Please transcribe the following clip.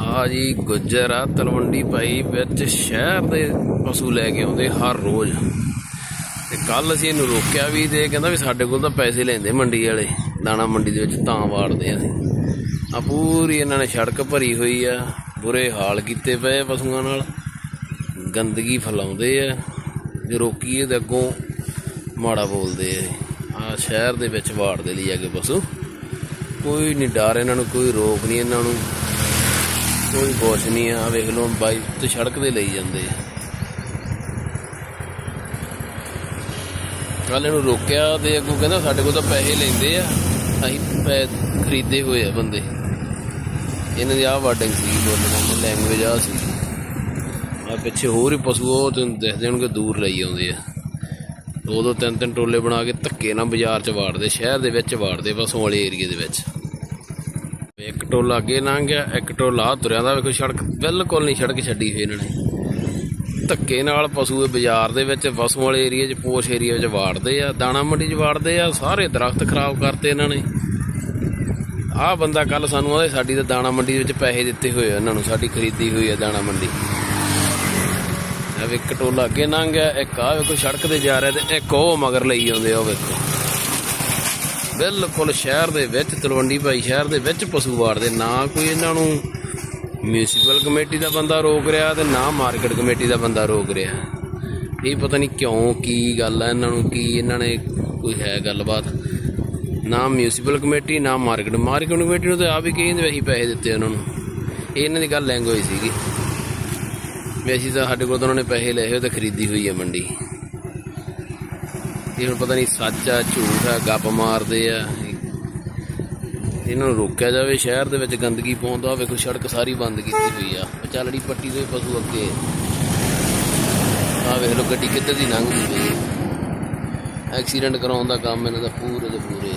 ਆ ਜੀ ਗੁੱਜਰ ਆ, ਤਲਵੰਡੀ ਭਾਈ ਵਿੱਚ ਸ਼ਹਿਰ ਦੇ ਪਸ਼ੂ ਲੈ ਕੇ ਆਉਂਦੇ ਹਰ ਰੋਜ਼। ਤੇ ਕੱਲ ਅਸੀਂ ਇਹਨੂੰ ਰੋਕਿਆ ਵੀ ਤੇ ਕਹਿੰਦਾ ਵੀ ਸਾਡੇ ਕੋਲ ਤਾਂ ਪੈਸੇ ਲੈਂਦੇ ਮੰਡੀ ਵਾਲੇ, ਦਾਣਾ ਮੰਡੀ ਦੇ ਵਿੱਚ ਤਾਂ ਵਾੜਦੇ ਆ ਅਸੀਂ। ਆ ਪੂਰੀ ਇਹਨਾਂ ਨੇ ਸੜਕ ਭਰੀ ਹੋਈ ਆ, ਬੁਰੇ ਹਾਲ ਕੀਤੇ ਪਏ ਪਸ਼ੂਆਂ ਨਾਲ। ਗੰਦਗੀ ਫੈਲਾਉਂਦੇ ਆ, ਜੇ ਰੋਕੀਏ ਤੇ ਅੱਗੋਂ ਮਾੜਾ ਬੋਲਦੇ ਆ ਆ ਸ਼ਹਿਰ ਦੇ ਵਿੱਚ ਵਾੜਦੇ ਲਈ ਆ ਕੇ ਪਸ਼ੂ। ਕੋਈ ਨਹੀਂ ਡਰ, ਇਹਨਾਂ ਨੂੰ ਕੋਈ ਰੋਕ ਨਹੀਂ ਇਹਨਾਂ ਨੂੰ। ਕੋਈ ਕੁਛ ਨਹੀਂ ਆ, ਵੇਖ ਲਓ ਬਾਈਕ ਤੇ ਸੜਕ ਤੇ ਲਈ ਜਾਂਦੇ ਆ। ਕੱਲ ਇਹਨੂੰ ਰੋਕਿਆ ਤੇ ਅੱਗੋਂ ਕਹਿੰਦਾ ਸਾਡੇ ਕੋਲ ਤਾਂ ਪੈਸੇ ਲੈਂਦੇ ਆ, ਅਸੀਂ ਪੈ ਖਰੀਦੇ ਹੋਏ ਆ ਬੰਦੇ। ਇਹਨਾਂ ਦੀ ਆਹ ਵਾਰਡਿੰਗ ਸੀ ਬੋਲਣ ਦੀ ਲੈਂਗੁਏਜ ਆ ਸੀ। ਆ ਪਿੱਛੇ ਹੋਰ ਹੀ ਪਸ਼ੂ ਉਹ ਤੁਹਾਨੂੰ ਦਿਖਦੇ ਹੋਣਗੇ ਦੂਰ ਲਈ ਆਉਂਦੇ ਆ। ਦੋ ਦੋ ਤਿੰਨ ਤਿੰਨ ਟੋਲੇ ਬਣਾ ਕੇ ਧੱਕੇ ਨਾਲ ਬਾਜ਼ਾਰ 'ਚ ਵਾੜਦੇ, ਸ਼ਹਿਰ ਦੇ ਵਿੱਚ ਵਾੜਦੇ ਪਸ਼ੂ ਵਾਲੇ ਏਰੀਏ ਦੇ ਵਿੱਚ। ਇੱਕ ਟੋਲਾ ਅੱਗੇ ਲੰਘ ਗਿਆ, ਇੱਕ ਟੋਲਾ ਆਹ ਤੁਰਿਆ ਦਾ। ਵੇਖੋ, ਸੜਕ ਬਿਲਕੁਲ ਨਹੀਂ ਸੜਕ ਛੱਡੀ ਹੋਈ ਇਹਨਾਂ ਨੇ। ਧੱਕੇ ਨਾਲ ਪਸ਼ੂ ਦੇ ਬਾਜ਼ਾਰ ਦੇ ਵਿੱਚ ਪਸ਼ੂ ਵਾਲੇ ਏਰੀਏ 'ਚ, ਪੋਸ਼ ਏਰੀਏ ਵਿੱਚ ਵਾੜਦੇ ਆ, ਦਾਣਾ ਮੰਡੀ 'ਚ ਵਾੜਦੇ ਆ, ਸਾਰੇ ਦਰਖਤ ਖਰਾਬ ਕਰਤੇ ਇਹਨਾਂ ਨੇ। ਆਹ ਬੰਦਾ ਕੱਲ ਸਾਨੂੰ ਆਦੇ ਸਾਡੀ ਤਾਂ ਦਾਣਾ ਮੰਡੀ ਵਿੱਚ ਪੈਸੇ ਦਿੱਤੇ ਹੋਏ ਆ ਇਹਨਾਂ ਨੂੰ, ਸਾਡੀ ਖਰੀਦੀ ਹੋਈ ਆ ਦਾਣਾ ਮੰਡੀ। ਇਹ ਇੱਕ ਟੋਲਾ ਅੱਗੇ ਲੰਘ ਗਿਆ, ਇੱਕ ਆ ਵੇਖੋ, ਸੜਕ ਤੇ ਜਾ ਰਿਹਾ ਤੇ ਇੱਕ ਉਹ ਮਗਰ ਲਈ ਆਉਂਦੇ ਆ, ਉਹ ਵੇਖੋ। ਬਿਲਕੁਲ ਸ਼ਹਿਰ ਦੇ ਵਿੱਚ, ਤਲਵੰਡੀ ਭਾਈ ਸ਼ਹਿਰ ਦੇ ਵਿੱਚ ਪਸ਼ੂ ਵਾਰਦੇ, ਨਾ ਕੋਈ ਇਹਨਾਂ ਨੂੰ ਮਿਊਨਿਸਪਲ ਕਮੇਟੀ ਦਾ ਬੰਦਾ ਰੋਕ ਰਿਹਾ ਤੇ ਨਾ ਮਾਰਕੀਟ ਕਮੇਟੀ ਦਾ ਬੰਦਾ ਰੋਕ ਰਿਹਾ। ਇਹ ਪਤਾ ਨਹੀਂ ਕਿਉਂ, ਕੀ ਗੱਲ ਹੈ ਇਹਨਾਂ ਨੂੰ, ਕੀ ਇਹਨਾਂ ਨੇ ਕੋਈ ਹੈ ਗੱਲਬਾਤ? ਨਾ ਮਿਊਨਿਸਪਲ ਕਮੇਟੀ, ਨਾ ਮਾਰਕੀਟ ਮਾਰਕੀਟ ਕਮੇਟੀ ਨੂੰ ਤਾਂ ਆਪ ਹੀ ਕਹਿੰਦੇ ਵੀ ਅਸੀਂ ਪੈਸੇ ਦਿੱਤੇ ਉਹਨਾਂ ਨੂੰ। ਇਹਨਾਂ ਦੀ ਗੱਲ ਲੈਂਗੁਏਜ ਸੀਗੀ। ਵੀ ਅਸੀਂ ਤਾਂ ਸਾਡੇ ਕੋਲ ਤਾਂ ਉਹਨਾਂ ਨੇ ਪੈਸੇ ਲਏ ਹੋਏ ਤੇ ਖਰੀਦੀ ਹੋਈ ਹੈ ਮੰਡੀ। ਇਹ ਹੁਣ ਪਤਾ ਨਹੀਂ ਸੱਚ ਆ, ਝੂਠ ਆ, ਗੱਪ ਮਾਰਦੇ ਆ। ਇਹਨਾਂ ਨੂੰ ਰੋਕਿਆ ਜਾਵੇ, ਸ਼ਹਿਰ ਦੇ ਵਿੱਚ ਗੰਦਗੀ ਪਾਉਂਦਾ ਕੋਈ ਸੜਕ ਸਾਰੀ ਬੰਦ ਕੀਤੀ ਹੋਈ ਆ। ਉਹ ਚੱਲੜੀ ਪੱਟੀ ਦੇ ਪਸ਼ੂ ਅੱਗੇ। ਆ ਵੇਖ ਲਓ, ਗੱਡੀ ਕਿੱਧਰ ਦੀ ਲੰਘਦੀ ਪਈ ਐਕਸੀਡੈਂਟ ਕਰਾਉਣ ਦਾ ਕੰਮ ਇਹਨਾਂ ਦਾ ਪੂਰੇ ਦੇ ਪੂਰੇ।